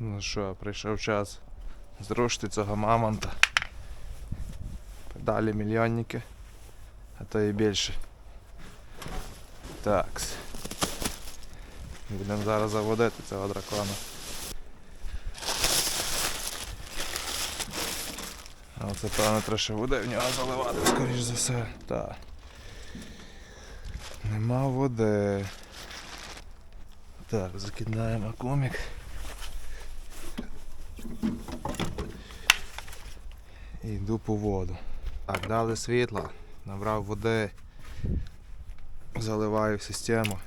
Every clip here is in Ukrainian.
Ну що, прийшов час зрушити цього мамонта. Далі мільйонники, а то і більше. Такс. Будемо зараз заводити цього дракона. Але це певно треба води в нього заливати, скоріш за все. Так. Нема води. Так, закидаємо комік. І йду по воду. Так, дали світла, набрав води, заливаю в систему.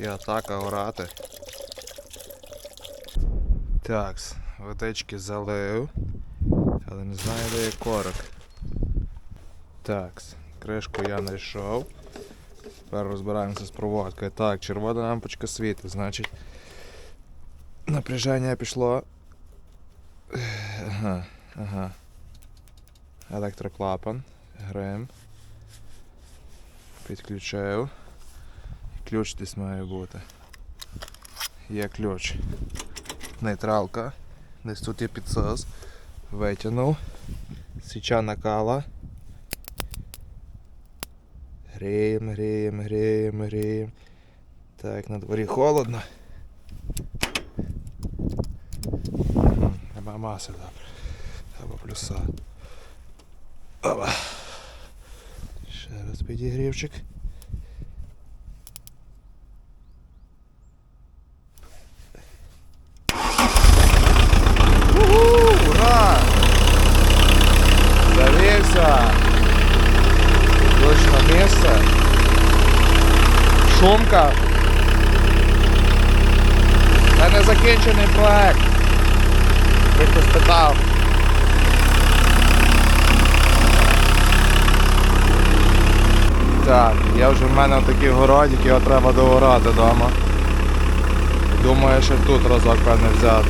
І атака орати. Так, водички залив. Але не знаю, де є корок. Так, кришку я знайшов. Тепер розбираємося з проводкою. Так, червона лампочка світить, значить напряження пішло. Ага, ага. Електроклапан. Грим. Підключив. Ключ десь має бути. Є ключ. Нейтралка. Десь тут є підсос. Витягнув. Свіча накала. Грієм, грієм, грієм, грієм. Так, на дворі холодно. Маси, добре. Або плюса. Опа. Ще раз підігрівчик. Ура! Завівся! Точно місце. Шумка. Це не закінчений проект. Ти хто спитав. Так, я вже в мене такий городик, його треба доорати вдома. Думаю, що тут разок певне взяти.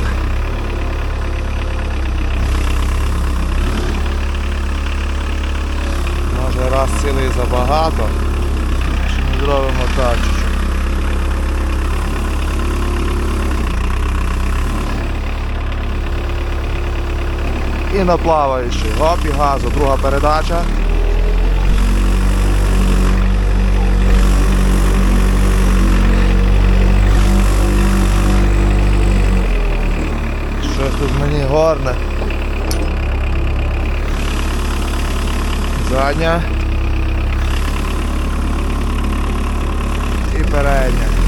Може раз цілий забагато. Чи ми зробимо так І на плаваючий. Гоп і газу, друга передача. Щось тут мені горне. Задня. І передня.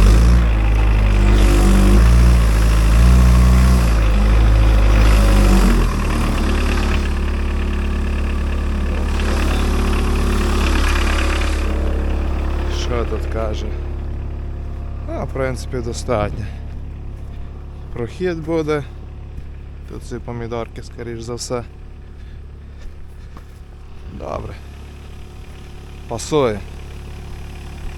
Що тут каже? А, в принципі, достатньо. Прохід буде. Тут ці помідорки, скоріш за все. Добре. Пасує.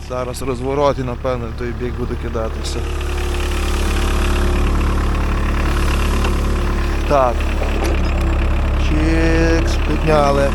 Зараз розворот і напевно в той бік буду кидатися. Так. Чікс, підняли.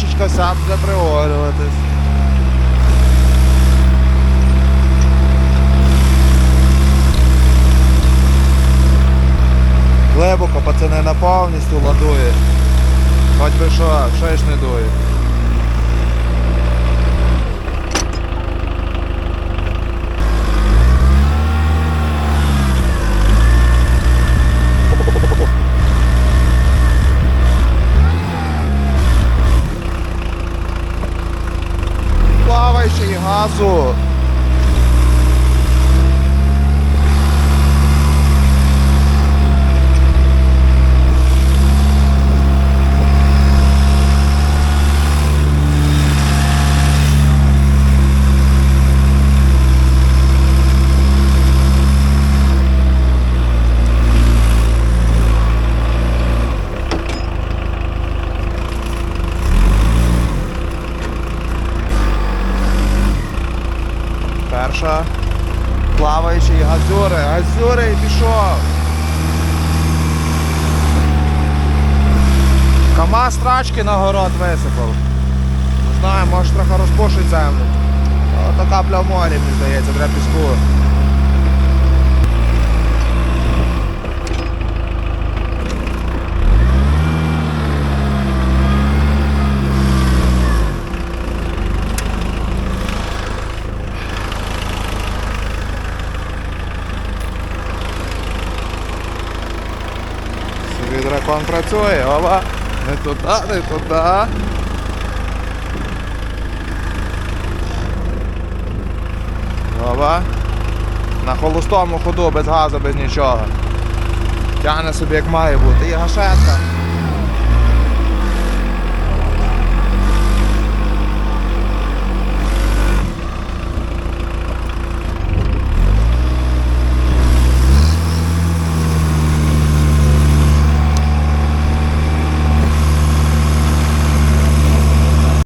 Крачечка сам буде пригорюватись. Глибоко, пацани на повністю ладує. Хоч би що, ще ж не дує. arraso. Ха-ха-ха. Плаваючий газюри, газюри і пішов. КамАЗ трачки на город висипав. Не знаю, може трохи розпушить землю. Ото капля в морі, мені здається, треба піску. Дракон працює, ова. Не туди, не туди. Ова. На холостому ходу, без газу, без нічого. Тягне собі як має бути. І гашетка.